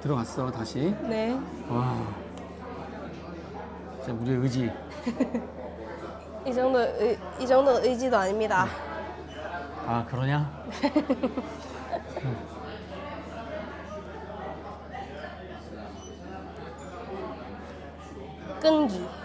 들어갔어 다시. 네. 와. 진짜 우리의 의지. 이 정도 의, 이 정도 의지도 아닙니다. 아 그러냐? 끈기.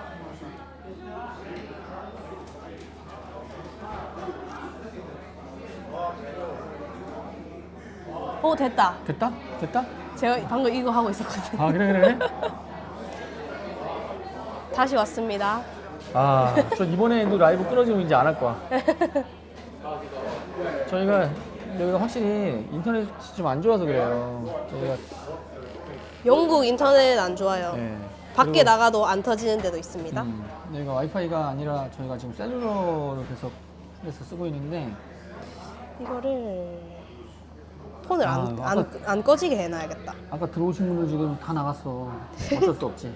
됐다. 됐다? 됐다? 제가 방금 이거 하고 있었거든요. 아 그래 그래 그래. 다시 왔습니다. 아저 이번에도 라이브 끊어지면 이제 안 할 거야. 저희가 여기가 확실히 인터넷이 좀 안 좋아서 그래요. 저희가 영국 인터넷 안 좋아요. 네. 밖에 그리고, 나가도 안 터지는 데도 있습니다. 음, 여기가 와이파이가 아니라 저희가 지금 셀룰러를 계속 해서 쓰고 있는데 이거를 폰을 아, 안, 아까- 안, 안 꺼지게 해놔야겠다. 아까 들어오신 분들 지금 다 나갔어. 어쩔 수 없지.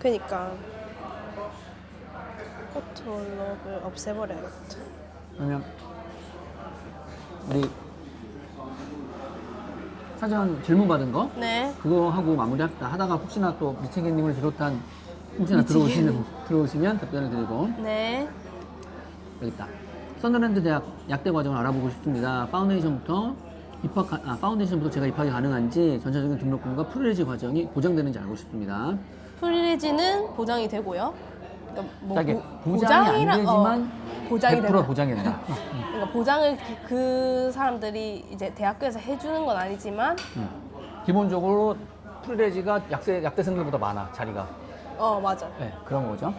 그니까 포토록을 없애버려야겠다. 그러면 우리 사전 질문 받은 거 네. 그거 하고 마무리합시다. 하다가 혹시나 또 미치겠님을 비롯한 혹시나. 들어오시는 들어오시면 답변을 드리고 네. 여기 있다. 썬더랜드 대학 약대 과정을 알아보고 싶습니다. 파운데이션부터 입학 가- 아, 파운데이션부터 제가 입학이 가능한지 전체적인 등록금과 프리레지 과정이 보장되는지 알고 싶습니다. 프리레지는 보장이 되고요. 그러니까 뭐 보- 보장이 안 보장이라- 되지만 어, 보장이 100% 되는. 보장이 된다. 그러니까 보장을 그, 그 사람들이 이제 대학교에서 해주는 건 아니지만, 음. 기본적으로 프리레지가 약대 약대생들보다 많아 자리가. 어 맞아. 네, 그런 거죠.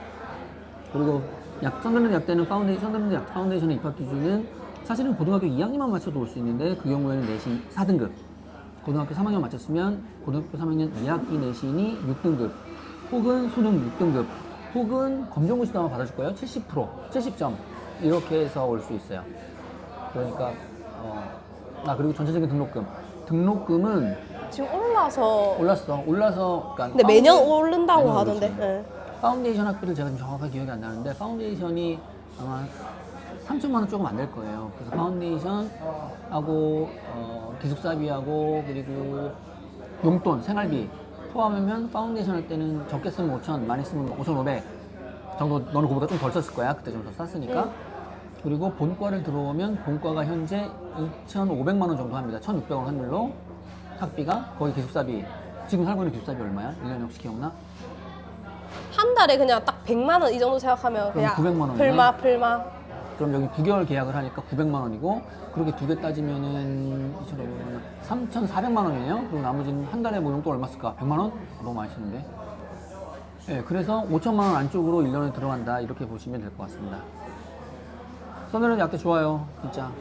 그리고 약 썬더랜드 약대는 파운데이션, 썬더랜드 약 파운데이션의 입학 기준은 사실은 고등학교 2학년만 맞춰도 올 수 있는데 그 경우에는 내신 4등급. 고등학교 3학년 맞췄으면 고등학교 3학년 2학기 내신이 6등급. 혹은 수능 6등급. 혹은 검정고시 도 아마 받아줄 거예요. 70%, 70점. 이렇게 해서 올 수 있어요. 그러니까, 어, 아, 그리고 전체적인 등록금. 등록금은 지금 올라서. 올랐어. 올라서, 그러니까 근데 매년 오른다고 매년 하던데. 오르지. 네. 파운데이션 학비를 제가 좀 정확하게 기억이 안 나는데 파운데이션이 아마 3천만 원 조금 안 될 거예요. 그래서 파운데이션하고 어, 기숙사비하고 그리고 용돈, 생활비 포함하면 파운데이션 할 때는 적게 쓰면 5천, 많이 쓰면 5,500 정도 너는 그보다 좀 덜 썼을 거야. 그때 좀 더 쌌으니까. 응. 그리고 본과를 들어오면 본과가 현재 2,500만 원 정도 합니다. 1,600원 환율로 학비가 거기 기숙사비 지금 살고 있는 기숙사비 얼마야? 1년에 혹시 기억나? 한 달에 그냥 딱 100만 원 이 정도 생각하면 그럼 그냥 900만 원이네. 풀마 풀마. 그럼 여기 9개월 계약을 하니까 900만 원이고 그렇게 두 개 따지면은 3,400만 원이에요. 그리고 나머지는 한 달에 뭐 용돈 얼마 쓸까? 100만 원? 너무 많이 쓰는데. 네, 그래서 5천만 원 안쪽으로 1년에 들어간다 이렇게 보시면 될 것 같습니다. 서면은 약대 좋아요, 진짜.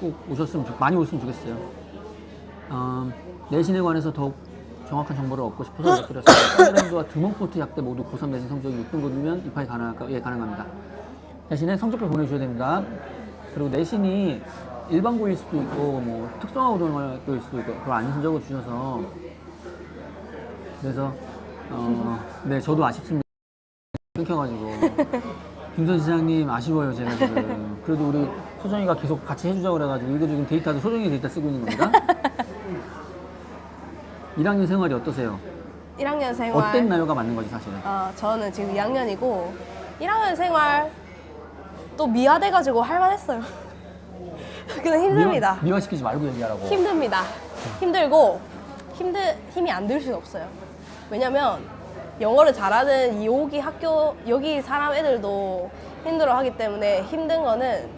꼭 오셨으면 좋, 많이 오셨으면 좋겠어요. 음, 내신에 관해서 더욱 정확한 정보를 얻고 싶어서 연락드렸습니다. 서면과 드mon포트 약대 모두 고3 내신 성적이 6등급이면 입학이 가능할까? 예, 가능합니다. 대신에 성적표 보내주셔야 됩니다. 그리고 내신이 일반고일 수도 있고 뭐 특성화 고등학교일 수도 있고 그걸 안 적어 주셔서 그래서 어, 네 저도 아쉽습니다. 끊겨가지고 김선 시장님 아쉬워요 제가 지금 그래도 우리 소정이가 계속 같이 해주자고 그래가지고 이거 지금 데이터도 소정이 데이터 쓰고 있는 겁니다. 1학년 생활이 어떠세요? 1학년 생활. 어땠나요가 맞는 거지 사실은. 아, 저는 지금 2학년이고 1학년 생활 또 미화돼가지고 할만했어요. 근데 힘듭니다. 미화, 미화시키지 말고 얘기하라고. 힘듭니다. 힘들고 힘들 힘이 안 들 수는 없어요. 왜냐면 영어를 잘하는 이 여기 학교 여기 사람 애들도 힘들어하기 때문에 힘든 거는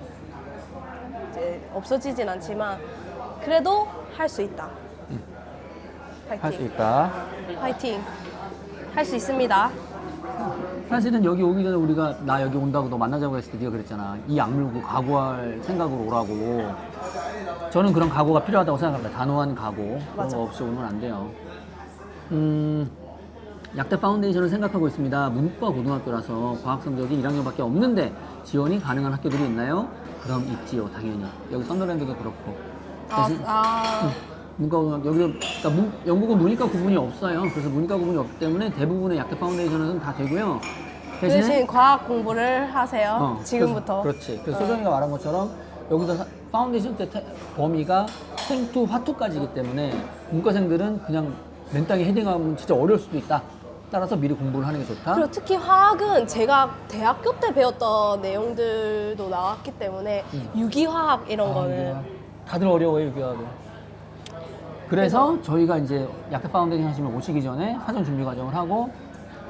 이제 없어지진 않지만 그래도 할 수 있다. 할 수 파이팅. 있다. 파이팅. 할 수 있습니다. 사실은 여기 오기 전에 우리가 나 여기 온다고 너 만나자고 했을 때 네가 그랬잖아. 이 악물고 각오할 생각으로 오라고. 저는 그런 각오가 필요하다고 생각합니다. 단호한 각오. 그런 맞아. 거 없이 오면 안 돼요. 음, 약대 파운데이션을 생각하고 있습니다. 문과 고등학교라서 과학 성적이 1학년밖에 없는데 지원이 가능한 학교들이 있나요? 그럼 있지요, 당연히. 여기 썬더랜드도 그렇고. 아, 대신 아 문과 고등학교 여기 그러니까 문, 영국은 문이과 구분이 없어요. 그래서 문이과 구분이 없기 때문에 대부분의 약대 파운데이션은 다 되고요. 그 대신 과학 공부를 하세요. 어, 지금부터. 그래서, 그렇지. 그래서 어. 소정이가 말한 것처럼 여기서 사- 파운데이션 때 태- 범위가 생투, 화투까지이기 때문에 문과생들은 그냥 맨땅에 헤딩하면 진짜 어려울 수도 있다. 따라서 미리 공부를 하는 게 좋다. 그리고 특히 화학은 제가 대학교 때 배웠던 내용들도 나왔기 때문에 유기화학 이런 아, 거는 이게 다들 어려워요 유기화학은. 그래서 저희가 이제 약대 파운데이션 하시면 오시기 전에 사전 준비 과정을 하고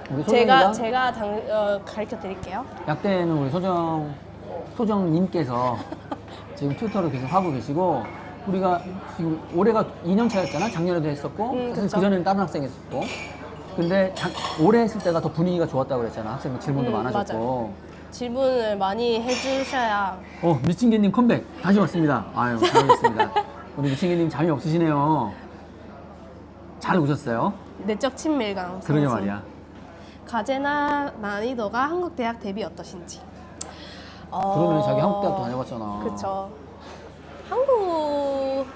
우리 제가 소정이가 제가 당, 어, 가르쳐 드릴게요. 약대는 우리 소정 소정님께서 지금 튜터를 계속 하고 계시고 우리가 지금 올해가 2년 차였잖아? 작년에도 했었고 음, 사실 그쵸. 그 전에는 다른 학생이 했었고. 근데 작- 올해 했을 때가 더 분위기가 좋았다고 그랬잖아. 학생 질문도 음, 많아졌고. 질문을 많이 해주셔야 어 미친개님 컴백. 다시 왔습니다. 아유 잘하셨습니다 우리 미친개님 잠이 없으시네요 잘 오셨어요 내적 친밀감. 그러게 상승. 말이야 과제나 난이도가 한국 대학 대비 어떠신지. 어... 그러면 자기 한국 대학도 다녀봤잖아 그쵸. 한국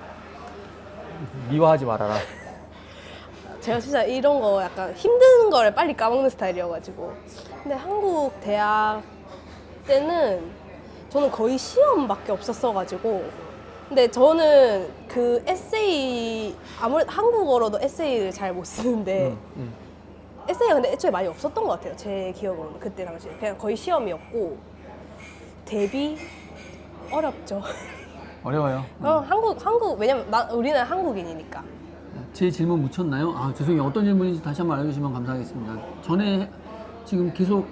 미워하지 말아라 제가 진짜 이런 거 약간 힘든 걸 빨리 까먹는 스타일이어가지고 근데 한국 대학 때는 저는 거의 시험밖에 없었어가지고 근데 저는 그 에세이 아무래도 한국어로도 에세이를 잘 못 쓰는데 응, 응. 에세이가 근데 애초에 많이 없었던 것 같아요 제 기억으로는 그때 당시에. 그냥 거의 시험이었고 대비 어렵죠. 어려워요. 어, 한국 한국 왜냐면 나, 우리는 한국인이니까. 제 질문 묻혔나요? 아 죄송해요. 어떤 질문인지 다시 한번 알려주시면 감사하겠습니다. 전에 지금 계속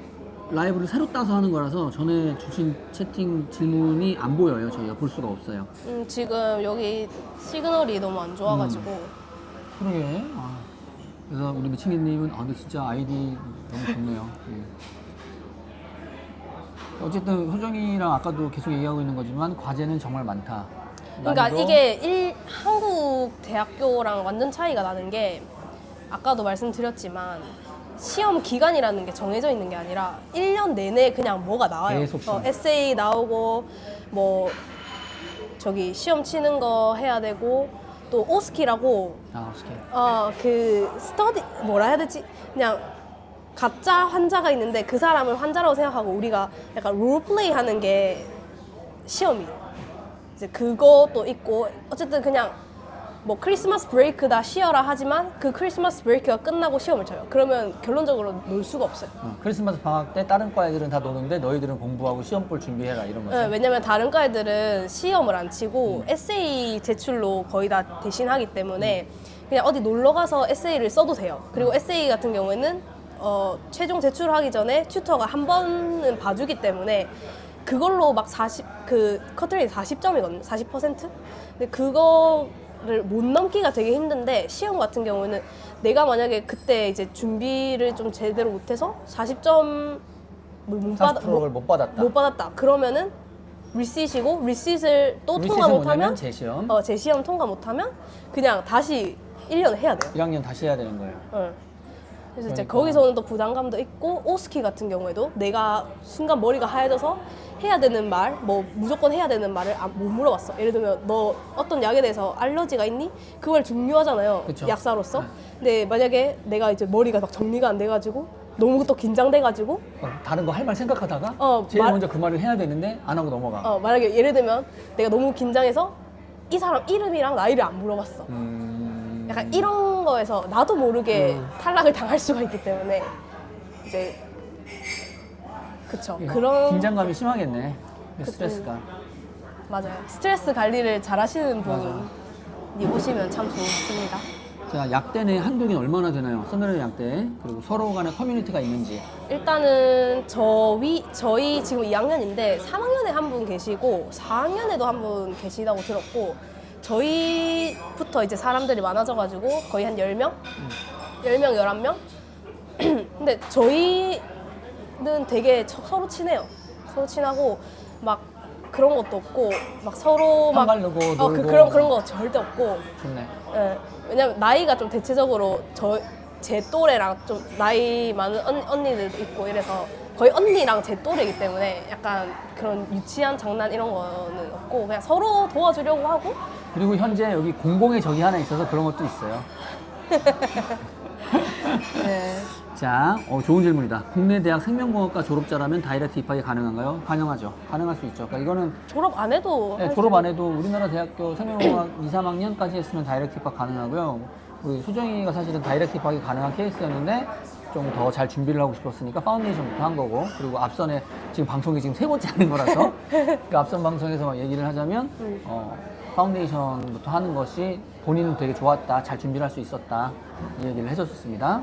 라이브를 새로 따서 하는 거라서 전에 주신 채팅 질문이 안 보여요. 저희가 볼 수가 없어요. 음, 지금 여기 시그널이 너무 안 좋아가지고. 그러게. 아, 그래서 우리 미친개님은 아 근데 진짜 아이디 너무 좋네요. 예. 어쨌든 효정이랑 아까도 계속 얘기하고 있는 거지만 과제는 정말 많다. 그러니까 난이도. 이게 일, 한국 대학교랑 완전 차이가 나는 게 아까도 말씀드렸지만 시험 기간이라는 게 정해져 있는 게 아니라 1년 내내 그냥 뭐가 나와요. 계속 시험. 어, 에세이 나오고 뭐 저기 시험 치는 거 해야 되고 또 오스키라고 아 어떻게 어그 스터디 뭐라 해야 되지? 그냥 가짜 환자가 있는데 그 사람을 환자라고 생각하고 우리가 약간 롤플레이 하는 게 시험이에요. 이제 그것도 있고 어쨌든 그냥 뭐 크리스마스 브레이크다 쉬어라 하지만 그 크리스마스 브레이크가 끝나고 시험을 쳐요. 그러면 결론적으로 놀 수가 없어요. 어, 크리스마스 방학 때 다른 과 애들은 다 노는데 너희들은 공부하고 시험 볼 준비해라 이런 거지 네, 왜냐면 다른 과 애들은 시험을 안 치고 에세이 제출로 거의 다 대신하기 때문에 그냥 어디 놀러 가서 에세이를 써도 돼요. 그리고 에세이 같은 경우에는 어, 최종 제출하기 전에 튜터가 한 번은 봐주기 때문에 그걸로 막 40, 그 커트레이 40점이거든요. 40%? 근데 그거를 못 넘기가 되게 힘든데 시험 같은 경우는 내가 만약에 그때 이제 준비를 좀 제대로 못해서 40점 못 받아 40%를 못 받았다 못 받았다. 그러면 리시시고 리시를 또 통과 못하면 뭐냐면 재시험 어, 제 시험 통과 못하면 그냥 다시 1년 해야 돼요. 1학년 다시 해야 되는 거예요 응. 그래서 이제 그러니까. 거기서는 또 부담감도 있고 오스키 같은 경우에도 내가 순간 머리가 하얘져서 해야 되는 말, 뭐 무조건 해야 되는 말을 안- 못 물어봤어. 예를 들면 너 어떤 약에 대해서 알러지가 있니? 그걸 중요하잖아요. 그쵸. 약사로서. 네. 근데 만약에 내가 이제 머리가 막 정리가 안 돼가지고 너무 또 긴장돼가지고 어, 다른 거 할 말 생각하다가 어, 제일 말- 먼저 그 말을 해야 되는데 안 하고 넘어가. 어, 만약에 예를 들면 내가 너무 긴장해서 이 사람 이름이랑 나이를 안 물어봤어. 음... 약간 이런 거에서 나도 모르게 음. 탈락을 당할 수가 있기 때문에 이제 그쵸 예, 그런 긴장감이 심하겠네. 스트레스가. 맞아요 스트레스 관리를 잘 하시는. 분이 오시면 참 좋습니다. 자, 약대 내 한국인 얼마나 되나요? 서늘한 약대 그리고 서로 간에 커뮤니티가 있는지. 일단은 저희 저희 지금 2학년인데 3학년에 한 분 계시고 4학년에도 한 분 계시다고 들었고 저희부터 이제 사람들이 많아져가지고 거의 한 10명? 10명, 11명? 근데 저희는 되게 저- 서로 친해요. 서로 친하고 막 그런 것도 없고 막 서로 막 한발르고 어, 그, 놀고. 그런 그런 거 절대 없고 좋네. 예, 왜냐면 나이가 좀 대체적으로 저 제 또래랑 좀 나이 많은 언, 언니들도 있고 이래서 거의 언니랑 제 또래이기 때문에 약간 그런 유치한 장난 이런 거는 없고 그냥 서로 도와주려고 하고 그리고 현재 여기 공공의 적이 하나 있어서 그런 것도 있어요. 네. 자, 어, 좋은 질문이다. 국내 대학 생명공학과 졸업자라면 다이렉트 입학이 가능한가요? 가능하죠. 가능할 수 있죠. 그러니까 이거는 졸업 안 해도 네, 할 졸업 수- 안 해도 우리나라 대학교 생명공학 2, 3학년까지 했으면 다이렉트 입학 가능하고요. 우리 수정이가 사실은 다이렉트 입학이 가능한 케이스였는데 좀 더 잘 준비를 하고 싶었으니까 파운데이션부터 한 거고 그리고 앞선에 지금 방송이 지금 세 번째 하는 거라서 그 앞선 방송에서 막 얘기를 하자면 음. 어, 파운데이션부터 하는 것이 본인은 되게 좋았다, 잘 준비를 할 수 있었다 이 얘기를 해줬습니다.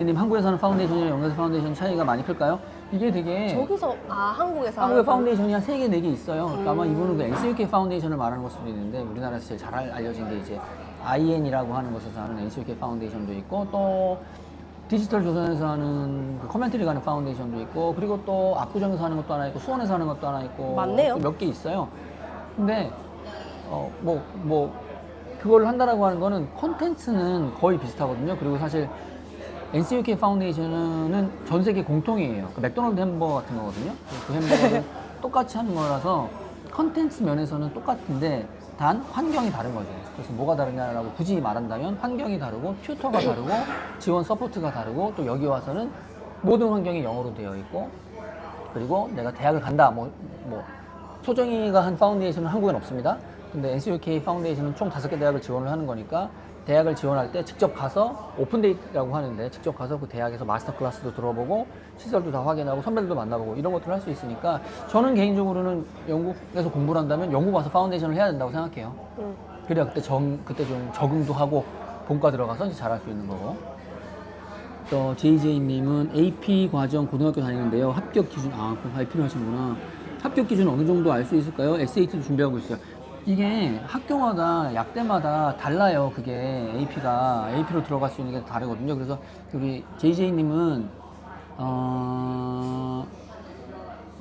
님 한국에서 하는 파운데이션이랑 영국에서 파운데이션 차이가 많이 클까요? 이게 되게 저기서 아 한국에서 한국에 하는 파운데이션이 한 3개, 4개 있어요. 그러니까 아마 음. 이분은 그 NCUK 파운데이션을 말하는 걸 수도 있는데 우리나라에서 제일 잘 알- 알려진 게 이제 IN이라고 하는 곳에서 하는 NCUK 파운데이션도 있고 또 디지털 조선에서 하는 그 커멘트리 가는 파운데이션도 있고 그리고 또 압구정에서 하는 것도 하나 있고 수원에서 하는 것도 하나 있고 많네요. 몇 개 있어요. 근데 어 뭐 뭐 그걸 한다라고 하는 거는 콘텐츠는 거의 비슷하거든요. 그리고 사실 NCUK 파운데이션은 전 세계 공통이에요. 그 맥도날드 햄버거 같은 거거든요. 그 햄버거는 똑같이 하는 거라서 컨텐츠 면에서는 똑같은데 단 환경이 다른 거죠. 그래서 뭐가 다르냐라고 굳이 말한다면 환경이 다르고 튜터가 다르고 지원 서포트가 다르고 또 여기 와서는 모든 환경이 영어로 되어 있고 그리고 내가 대학을 간다 뭐, 뭐 소정이가 한 파운데이션은 한국엔 없습니다. 근데 NCUK 파운데이션은 총 다섯 개 대학을 지원을 하는 거니까 대학을 지원할 때 직접 가서 오픈데이라고 하는데 직접 가서 그 대학에서 마스터 클래스도 들어보고 시설도 다 확인하고 선배들도 만나보고 이런 것들을 할 수 있으니까 저는 개인적으로는 영국에서 공부를 한다면 영국 와서 파운데이션을 해야 된다고 생각해요. 음. 그래야 그때 정 그때 좀 적응도 하고 본과 들어가서 이제 잘할 수 있는 거고. 또 JJ님은 AP 과정 고등학교 다니는데요. 합격 기준 아 그럼 할 필요하시구나. 합격 기준 어느 정도 알 수 있을까요? SAT도 준비하고 있어요. 이게 학교마다 약대마다 달라요. 그게 AP가 AP로 들어갈 수 있는 게 다르거든요. 그래서 우리 JJ님은 어.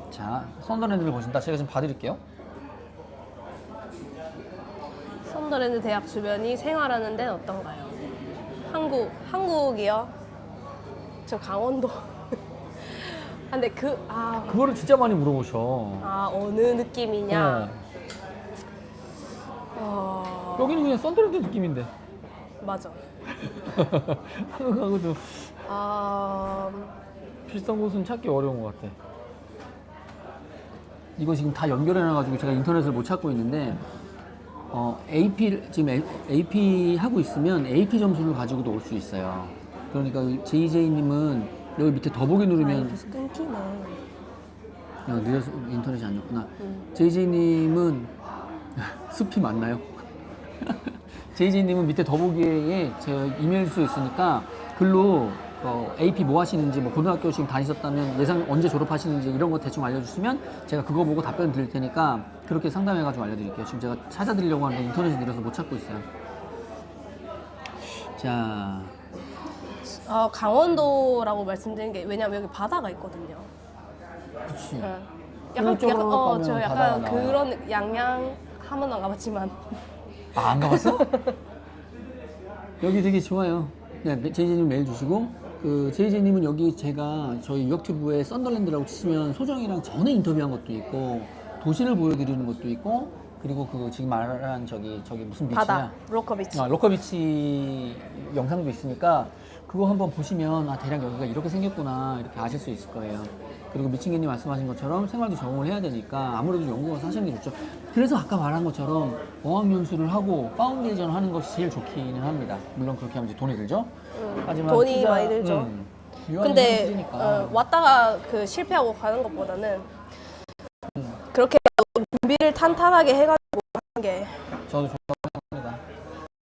자, 썬더랜드를 보신다. 제가 좀 봐드릴게요. 썬더랜드 대학 주변이 생활하는 데는 어떤가요? 한국 한국이요? 저 강원도. 아, 근데 그 아, 그거를 진짜 많이 물어보셔. 아 어느 느낌이냐? 어. 어, 여기는 그냥 썬더랜드 느낌인데. 맞아. 한국하고도 아, 비슷한 곳은 찾기 어려운 것 같아. 이거 지금 다 연결해놔가지고 제가 인터넷을 못 찾고 있는데, 어, AP, 지금 A- AP 하고 있으면 AP 점수를 가지고도 올 수 있어요. 그러니까 JJ님은 여기 밑에 더보기 누르면, 계속 끊기네. 야, 느려서 인터넷이 안 좋구나. 음. JJ님은 숲이 맞나요? JJ님은 밑에 더보기에 제 이메일 수 있으니까 글로 어, AP 뭐 하시는지 뭐 고등학교 지금 다니셨다면 예상 언제 졸업하시는지 이런 거 대충 알려주시면 제가 그거 보고 답변 드릴 테니까 그렇게 상담해가지고 알려드릴게요. 지금 제가 찾아드리려고 하는데 인터넷이 느려서 못 찾고 있어요. 자, 아, 강원도라고 말씀드린 게 왜냐면 여기 바다가 있거든요. 그치. 예. 약간 이쪽으로 약간 어, 가면 저 바다가 약간 나와요. 그런 양양 한 번도 안 가봤지만 아, 안 가봤어? 여기 되게 좋아요. 그냥 제이제님 메일 주시고, 그, 제이제님은 여기 제가 저희 유학튜브에 썬더랜드라고 치시면 소정이랑 전에 인터뷰한 것도 있고, 도시를 보여드리는 것도 있고, 그리고 그 지금 말한 저기, 저기 무슨 비치냐? 바다 로커비치. 아, 로커비치 영상도 있으니까 그거 한번 보시면 아 대략 여기가 이렇게 생겼구나 이렇게 아실 수 있을 거예요. 그리고 미친개님 말씀하신 것처럼 생활도 적응을 해야 되니까 아무래도 영국어 사시는 게 좋죠. 그래서 아까 말한 것처럼 어학 연수를 하고 파운데이션 하는 것이 제일 좋기는 합니다. 물론 그렇게 하면 이제 돈이 들죠. 음, 하지만 돈이 투자- 많이 들죠. 음, 근데 힘드니까. 어, 왔다가 그 실패하고 가는 것보다는 그렇게 준비를 탄탄하게 해가지고 하는 게 저도 생각합니다.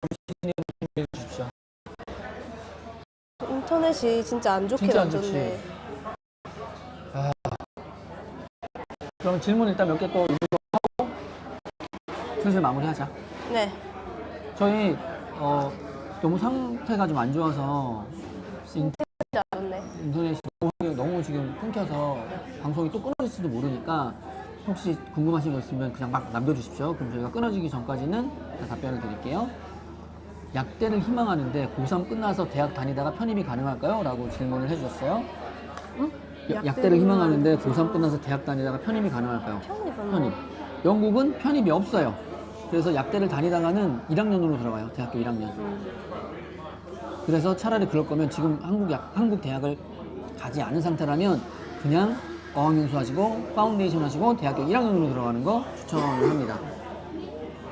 미친개님 주십시오. 인터넷이 진짜 안 좋게 진짜 안 만졌네. 좋지. 그럼 질문 일단 몇 개 또 하고 슬슬 마무리하자. 네. 저희 어, 너무 상태가 좀 안 좋아서 인- 진짜 안 좋네. 인터넷이 너무, 너무 지금 끊겨서 방송이 또 끊어질지도 모르니까 혹시 궁금하신 거 있으면 그냥 막 남겨주십시오. 그럼 저희가 끊어지기 전까지는 다 답변을 드릴게요. 약대를 희망하는데 고3 끝나서 대학 다니다가 편입이 가능할까요? 라고 질문을 해주셨어요. 응? 야- 약대를 희망하는데 고3 끝나서 대학 다니다가 편입이 가능할까요? 편입. 영국은 편입이 없어요. 그래서 약대를 다니다가는 1학년으로 들어가요. 대학교 1학년. 음. 그래서 차라리 그럴 거면 지금 한국 약, 한국 대학을 가지 않은 상태라면 그냥 어학연수 하시고 파운데이션 하시고 대학교 1학년으로 들어가는 거 추천을 합니다.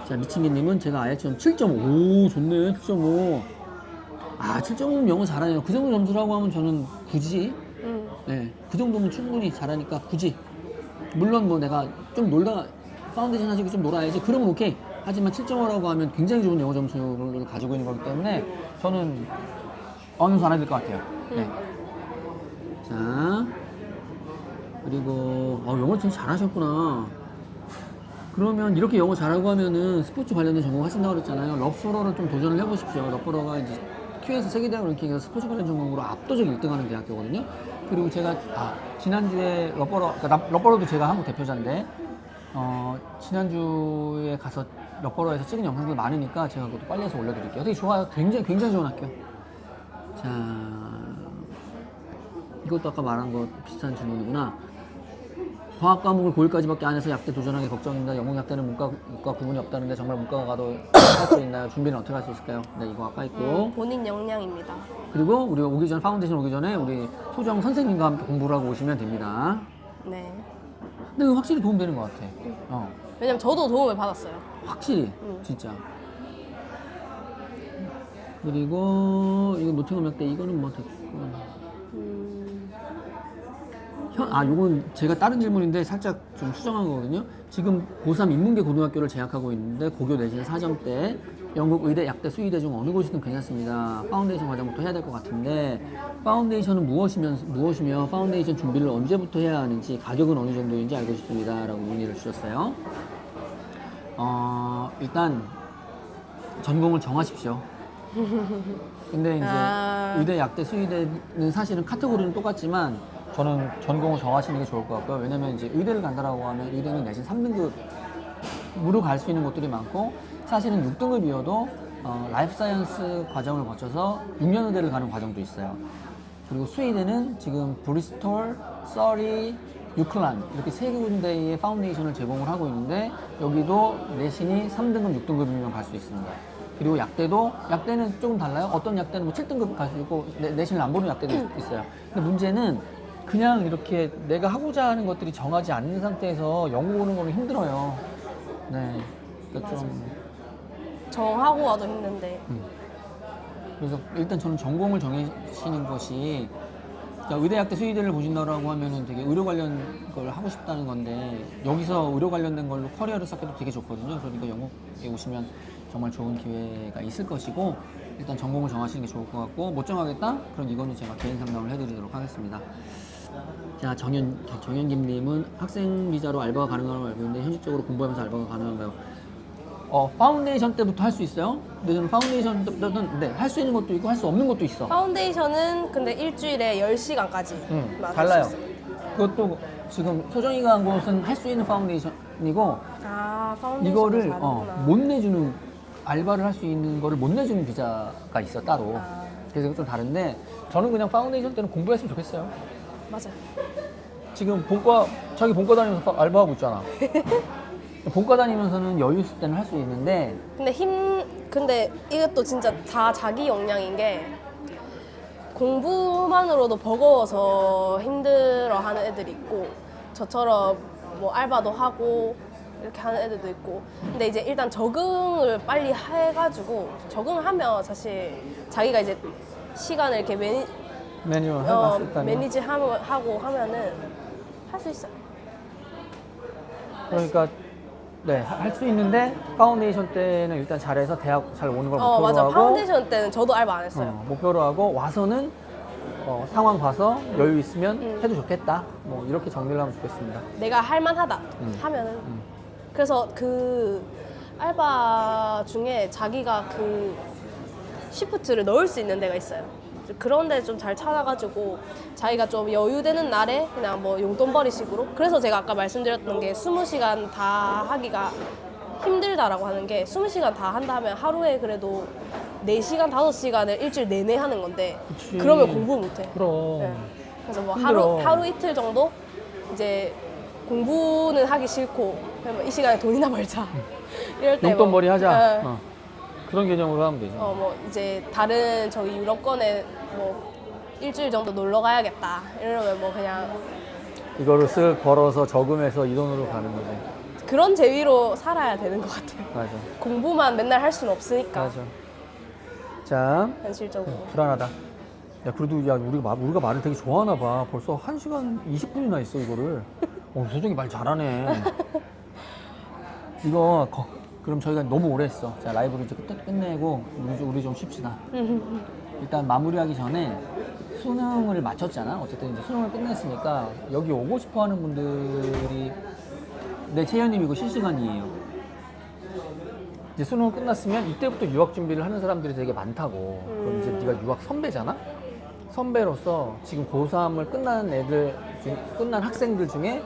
자 미친개님은 제가 IELTS 7.5 좋네 7.5. 아 7.5면 영어 잘하네요. 그 정도 점수라고 하면 저는 굳이 음. 네, 그 정도면 충분히 잘하니까 굳이 물론 뭐 내가 좀 놀다 파운데이션 하시고 좀 놀아야지 그러면 오케이 하지만 7.5라고 하면 굉장히 좋은 영어 점수를 가지고 있는 거기 때문에 저는 어느 될것 같아요 네. 자 그리고 어, 영어 진짜 잘하셨구나 그러면 이렇게 영어 잘하고 하면은 스포츠 관련된 전공 하신다고 그랬잖아요 러프러를 좀 도전을 해보십시오 러프러가 이제 큐에서 세계대학 랭킹에서 스포츠 관련 전공으로 압도적 1등하는 대학교거든요. 그리고 제가 아, 지난주에 러버러, 그러니까 나- 러버러도 제가 한국 대표자인데 어, 지난주에 가서 러버러에서 찍은 영상들 많으니까 제가 그것도 빨리 해서 올려드릴게요. 되게 좋아요. 굉장히 굉장히 좋은 학교. 자, 이것도 아까 말한 거 비슷한 질문이구나. 과학 과목을 고1까지밖에 안 해서 약대 도전하기 걱정입니다. 영국 약대는 문과, 문과 구분이 없다는데 정말 문과가 가도 할 수 있나요? 준비는 어떻게 할 수 있을까요? 네, 이거 아까 있고. 음, 본인 역량입니다. 그리고 우리 오기 전 파운데이션 오기 전에 우리 소정 선생님과 함께 공부를 하고 오시면 됩니다. 네. 근데 이거 확실히 도움되는 것 같아. 어, 왜냐면 저도 도움을 받았어요. 확실히 음. 진짜. 그리고 이거 노팅엄 약대 이거는 뭐 됐고. 음, 현, 아, 요건 제가 다른 질문인데 살짝 좀 수정한 거거든요. 지금 고3 인문계 고등학교를 재학하고 있는데 고교 내신 4점대 영국 의대, 약대, 수의대 중 어느 곳이든 괜찮습니다. 파운데이션 과정부터 해야 될 것 같은데 파운데이션은 무엇이면, 무엇이며 파운데이션 준비를 언제부터 해야 하는지 가격은 어느 정도인지 알고 싶습니다. 라고 문의를 주셨어요. 어, 일단 전공을 정하십시오. 근데 이제 아. 의대, 약대, 수의대는 사실은 카테고리는 똑같지만 저는 전공을 정하시는 게 좋을 것 같고요. 왜냐면 이제 의대를 간다라고 하면 의대는 내신 3등급으로 갈수 있는 곳들이 많고 사실은 6등급이어도 어, 라이프 사이언스 과정을 거쳐서 6년 의대를 가는 과정도 있어요. 그리고 수의대는 지금 브리스톨, 서리, 유클란 이렇게 세 군데의 파운데이션을 제공을 하고 있는데 여기도 내신이 3등급, 6등급이면 갈 수 있습니다. 그리고 약대도 약대는 조금 달라요. 어떤 약대는 뭐 7등급 가지고 내, 내신을 안 보는 약대도 있어요. 근데 문제는 그냥 이렇게 내가 하고자 하는 것들이 정하지 않는 상태에서 영어 보는 거는 힘들어요. 네. 그러니까 좀 정하고 와도 힘든데. 그래서 일단 저는 전공을 정하시는 것이 그러니까 의대 약대 수의대를 보신다라고 하면은 되게 의료 관련 걸 하고 싶다는 건데 여기서 의료 관련된 걸로 커리어를 쌓기도 되게 좋거든요. 그러니까 영국에 오시면 정말 좋은 기회가 있을 것이고 일단 전공을 정하시는 게 좋을 것 같고 못 정하겠다? 그럼 이거는 제가 개인 상담을 해드리도록 하겠습니다. 자 정현 정현김님은 학생 비자로 알바가 가능하다고 알고 있는데 현실적으로 공부하면서 알바가 가능한가요? 어 파운데이션 때부터 할 수 있어요. 근데 저는 파운데이션 때부터는 네, 할 수 있는 것도 있고 할 수 없는 것도 있어. 파운데이션은 근데 일주일에 10시간까지 응, 달라요. 그것도 지금 소정이가 한 곳은 할 수 있는 파운데이션이고 아, 파운데이션 이거를 어, 못 내주는 알바를 할 수 있는 거를 못 내주는 비자가 있어 따로. 아. 그래서 좀 다른데 저는 그냥 파운데이션 때는 공부했으면 좋겠어요. 맞아. 지금 본과 자기 본과 다니면서 파- 알바하고 있잖아. 본과 다니면서는 여유 있을 때는 할 수 있는데 근데 힘 근데 이것도 진짜 다 자기 역량인 게 공부만으로도 버거워서 힘들어하는 애들이 있고 저처럼 뭐 알바도 하고 이렇게 하는 애들도 있고 근데 이제 일단 적응을 빨리 해가지고 적응을 하면 사실 자기가 이제 시간을 이렇게 매니, 메뉴 어, 해봤을 매니지 하고, 하고 하면은 할 수 있어요. 그러니까 네 할 수 있는데 파운데이션 때는 일단 잘해서 대학 잘 오는 걸 어 목표로 맞아 하고 파운데이션 때는 저도 알바 안 했어요. 어, 목표로 하고 와서는 어, 상황 봐서 여유 있으면 음. 해도 좋겠다. 뭐 이렇게 정리를 하면 좋겠습니다. 내가 할 만하다 음. 하면은 그래서 그 알바 중에 자기가 그 시프트를 넣을 수 있는 데가 있어요. 그런 데 좀 잘 찾아가지고 자기가 좀 여유되는 날에 그냥 뭐 용돈벌이 식으로 그래서 제가 아까 말씀드렸던 게 20시간 다 하기가 힘들다라고 하는 게 20시간 다 한다면 하루에 그래도 4시간, 5시간을 일주일 내내 하는 건데 그치. 그러면 공부 못 해. 그럼 네. 그래서 뭐 힘들어. 하루 하루 이틀 정도 이제 공부는 하기 싫고 그냥 뭐이 시간에 돈이나 벌자 이럴 때 용돈 뭐, 벌이 하자. 예. 어. 그런 개념으로 하면 되죠. 어 뭐 이제 다른 저기 유럽권에 뭐 일주일 정도 놀러 가야겠다 이러면 뭐 그냥 이거를 쓱 벌어서 저금해서 이 돈으로 가는 거지. 그런 재미로 살아야 되는 것 같아요. 맞아. 공부만 맨날 할 수는 없으니까 맞아. 자, 현실적으로. 불안하다. 야, 그래도 야, 우리가, 마- 우리가 말을 되게 좋아하나 봐. 벌써 1 시간 20 분이나 했어, 이거를. 어, 소정이 말 잘하네. 이거, 거- 그럼 저희가 너무 오래 했어. 자, 라이브를 이제 끝, 끝내고, 우리, 좀- 우리 좀 쉽시다. 일단 마무리하기 전에 수능을 마쳤잖아. 어쨌든 이제 수능을 끝냈으니까 여기 오고 싶어 하는 분들이 내 채연님 이거 실시간이에요. 이제 수능 끝났으면 이때부터 유학 준비를 하는 사람들이 되게 많다고. 그럼 이제 네가 유학 선배잖아? 선배로서 지금 고3을 끝난 애들, 중, 끝난 학생들 중에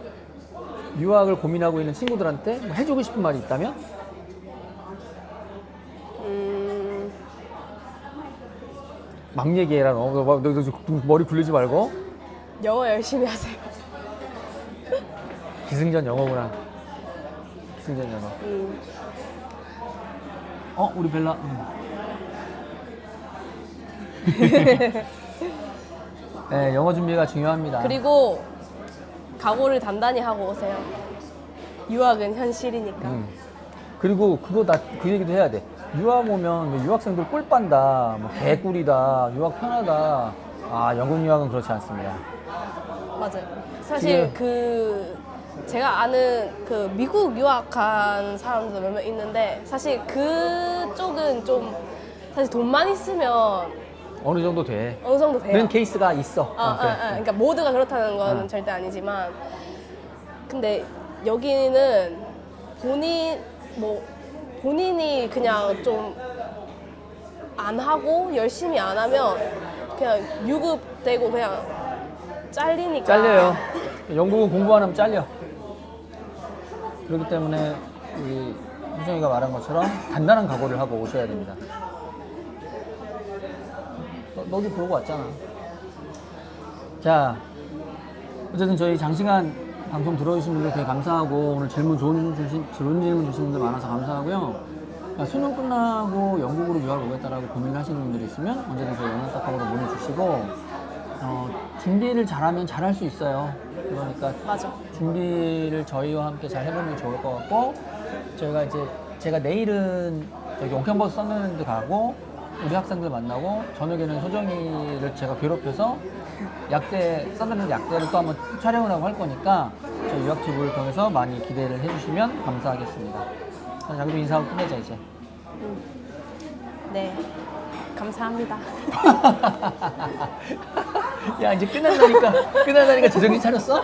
유학을 고민하고 있는 친구들한테 뭐 해주고 싶은 말이 있다면? 음, 막 얘기해라. 너, 너, 너, 너, 너 머리 굴리지 말고. 영어 열심히 하세요. 기승전 영어구나. 기승전 영어. 음, 어, 우리 벨라. 음. 네, 영어 준비가 중요합니다. 그리고 각오를 단단히 하고 오세요. 유학은 현실이니까. 음. 그리고 그거 나 그 얘기도 해야 돼. 유학 오면 뭐 유학생들 꿀 빤다, 뭐 개꿀이다, 유학 편하다. 아, 영국 유학은 그렇지 않습니다. 맞아요. 사실 그 제가 아는 그 미국 유학한 사람도 몇 명 있는데 사실 그쪽은 좀 사실 돈만 있으면 어느 정도 돼. 어느 정도 돼요. 그런 케이스가 있어. 아, 어, 아, 그래. 아, 그러니까 모두가 그렇다는 건 어. 절대 아니지만 근데 여기는 본인 뭐 본인이 그냥 좀 안 하고 열심히 안 하면 그냥 유급되고 그냥 잘리니까 잘려요. 영국은 공부 안 하면 잘려. 그렇기 때문에 우리 희정이가 말한 것처럼 단단한 각오를 하고 오셔야 됩니다. 너, 너도 그러고 왔잖아. 자, 어쨌든 저희 장시간 방송 들어주신 분들 되게 감사하고 오늘 질문 좋은 주신 좋은 질문 주신 분들 많아서 감사하고요. 야, 수능 끝나고 영국으로 유학을 오겠다라고 고민을 하시는 분들이 있으면 언제든 저희 영상카카오로 보내주시고 어, 준비를 잘하면 잘할 수 있어요. 그러니까 맞아. 준비를 저희와 함께 잘 해보면 좋을 것 같고 저희가 이제 제가 내일은 여기 옹평버스 썬der랜드 가고 우리 학생들 만나고 저녁에는 소정이를 제가 괴롭혀서 약대 썬der랜드 약대를 또 한번 촬영을 하고 할 거니까 저희 유학튜브를 통해서 많이 기대를 해주시면 감사하겠습니다. 자, 자기도 인사하고 끝내자 이제. 네. 감사합니다. 야 이제 끝난다니까 끝난다니까 저 정신 차렸어?